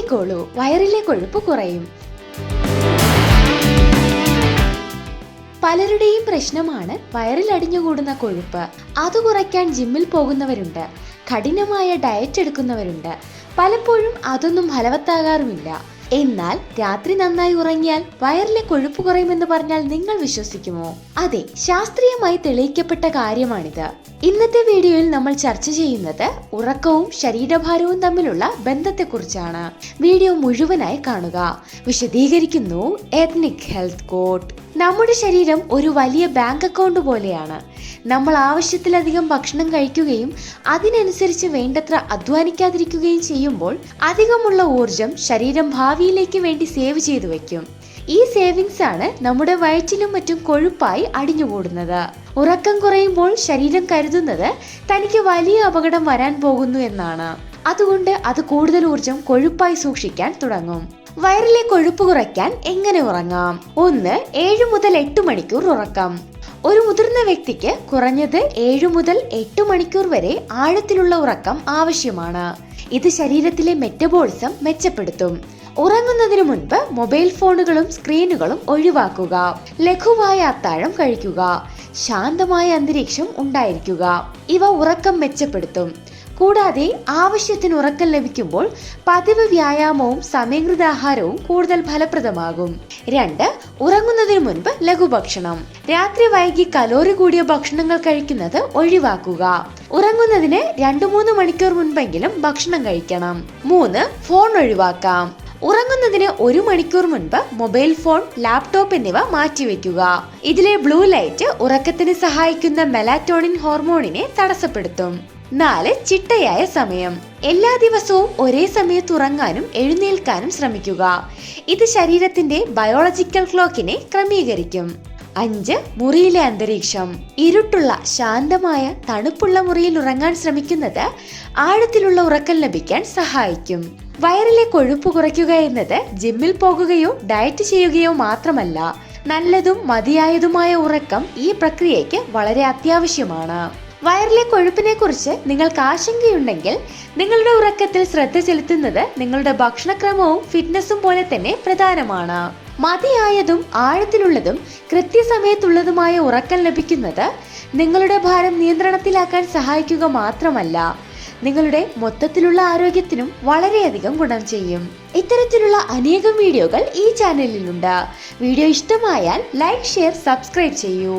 ഉറങ്ങിക്കോളൂ വയറിലെ കൊഴുപ്പ് കുറയും. പലരുടെയും പ്രശ്നമാണ് വയറിൽ അടിഞ്ഞുകൂടുന്ന കൊഴുപ്പ്. അത് കുറയ്ക്കാൻ ജിമ്മിൽ പോകുന്നവരുണ്ട്. കഠിനമായ ഡയറ്റ് എടുക്കുന്നവരുണ്ട്. പലപ്പോഴും അതൊന്നും ഫലവത്താകാറുമില്ല. എന്നാൽ രാത്രി നന്നായി ഉറങ്ങിയാൽ വയറിലെ കൊഴുപ്പ് കുറയുമെന്ന് പറഞ്ഞാൽ നിങ്ങൾ വിശ്വസിക്കുമോ? അതെ ശാസ്ത്രീയമായി തെളിയിക്കപ്പെട്ട കാര്യമാണിത്. ഇന്നത്തെ വീഡിയോയിൽ നമ്മൾ ചർച്ച ചെയ്യുന്നത് ഉറക്കവും ശരീരഭാരവും തമ്മിലുള്ള ബന്ധത്തെക്കുറിച്ചാണ്. വീഡിയോ മുഴുവനായി കാണുക. വിശദീകരിക്കുന്നു എത്നിക് ഹെൽത്ത് കോഡ് നമ്മുടെ ശരീരം ഒരു വലിയ ബാങ്ക് അക്കൗണ്ട് പോലെയാണ്. നമ്മൾ ആവശ്യത്തിലധികം ഭക്ഷണം കഴിക്കുകയും അതിനനുസരിച്ച് വേണ്ടത്ര അധ്വാനിക്കാതിരിക്കുകയും ചെയ്യുമ്പോൾ അധികമുള്ള ഊർജം ശരീരം ഭാവിയിലേക്ക് വേണ്ടി സേവ് ചെയ്തു വെക്കും ഈ സേവിങ്സ് ആണ് നമ്മുടെ വയറ്റിലും മറ്റും കൊഴുപ്പായി അടിഞ്ഞുകൂടുന്നത്. ഉറക്കം കുറയുമ്പോൾ ശരീരം കരുതുന്നത് തനിക്ക് വലിയ അപകടം വരാൻ പോകുന്നു എന്നാണ്. അതുകൊണ്ട് അത് കൂടുതൽ ഊർജം കൊഴുപ്പായി സൂക്ഷിക്കാൻ തുടങ്ങും. വയറിലെ കൊഴുപ്പ് കുറയ്ക്കാൻ എങ്ങനെ ഉറങ്ങാം? ഒന്ന് ഏഴ് മുതൽ എട്ട് മണിക്കൂർ ഉറക്കം. ഒരു മുതിർന്ന വ്യക്തിക്ക് കുറഞ്ഞത് ഏഴു മുതൽ എട്ട് മണിക്കൂർ വരെ ആഴത്തിലുള്ള ഉറക്കം ആവശ്യമാണ്. ഇത് ശരീരത്തിലെ മെറ്റബോളിസം മെച്ചപ്പെടുത്തും. ഉറങ്ങുന്നതിന് മുൻപ് മൊബൈൽ ഫോണുകളും സ്ക്രീനുകളും ഒഴിവാക്കുക. ലഘുവായ അത്താഴം കഴിക്കുക. ശാന്തമായ അന്തരീക്ഷം ഉണ്ടായിരിക്കുക. ഇവ ഉറക്കം മെച്ചപ്പെടുത്തും. കൂടാതെ ആവശ്യത്തിന് ഉറക്കം ലഭിക്കുമ്പോൾ പതിവ് വ്യായാമവും സമീകൃതാഹാരവും കൂടുതൽ ഫലപ്രദമാകും. രണ്ട് ഉറങ്ങുന്നതിന് മുൻപ് ലഘുഭക്ഷണം. രാത്രി വൈകി കലോറി കൂടിയ ഭക്ഷണങ്ങൾ കഴിക്കുന്നത് ഒഴിവാക്കുക. ഉറങ്ങുന്നതിന് രണ്ടു മൂന്ന് മണിക്കൂർ മുൻപെങ്കിലും ഭക്ഷണം കഴിക്കണം. മൂന്ന് ഫോൺ ഒഴിവാക്കാം. ഉറങ്ങുന്നതിന് ഒരു മണിക്കൂർ മുൻപ് മൊബൈൽ ഫോൺ ലാപ്ടോപ്പ് എന്നിവ മാറ്റിവെക്കുക. ഇതിലെ ബ്ലൂ ലൈറ്റ് ഉറക്കത്തിന് സഹായിക്കുന്ന മെലാറ്റോണിൻ ഹോർമോണിനെ തടസ്സപ്പെടുത്തും. നാല് ചിട്ടയായ സമയം. എല്ലാ ദിവസവും ഒരേ സമയത്ത് ഉറങ്ങാനും എഴുന്നേൽക്കാനും ശ്രമിക്കുക. ഇത് ശരീരത്തിന്റെ ബയോളജിക്കൽ ക്ലോക്കിനെ ക്രമീകരിക്കും. അഞ്ച് മുറിയിലെ അന്തരീക്ഷം. ഇരുട്ടുള്ള ശാന്തമായ തണുപ്പുള്ള മുറിയിൽ ഉറങ്ങാൻ ശ്രമിക്കുന്നത് ആഴത്തിലുള്ള ഉറക്കം ലഭിക്കാൻ സഹായിക്കും. വയറിലെ കൊഴുപ്പ് കുറയ്ക്കുക എന്നത് ജിമ്മിൽ പോകുകയോ ഡയറ്റ് ചെയ്യുകയോ മാത്രമല്ല നല്ലതും മതിയായതുമായ ഉറക്കം ഈ പ്രക്രിയയ്ക്ക് വളരെ അത്യാവശ്യമാണ്. വയറിലെ കൊഴുപ്പിനെ കുറിച്ച് നിങ്ങൾക്ക് ആശങ്കയുണ്ടെങ്കിൽ നിങ്ങളുടെ ഉറക്കത്തിൽ ശ്രദ്ധ ചെലുത്തുന്നത് നിങ്ങളുടെ ഭക്ഷണക്രമവും ഫിറ്റ്നസും പോലെ തന്നെ പ്രധാനമാണ്. മതിയായതും ആഴത്തിലുള്ളതും കൃത്യസമയത്തുള്ളതുമായ ഉറക്കം ലഭിക്കുന്നത് നിങ്ങളുടെ ഭാരം നിയന്ത്രണത്തിലാക്കാൻ സഹായിക്കുക മാത്രമല്ല നിങ്ങളുടെ മൊത്തത്തിലുള്ള ആരോഗ്യത്തിനും വളരെയധികം ഗുണം ചെയ്യും. ഇത്തരത്തിലുള്ള അനേകം വീഡിയോകൾ ഈ ചാനലിലുണ്ട്. വീഡിയോ ഇഷ്ടമായാൽ ലൈക്ക് ഷെയർ സബ്സ്ക്രൈബ് ചെയ്യൂ.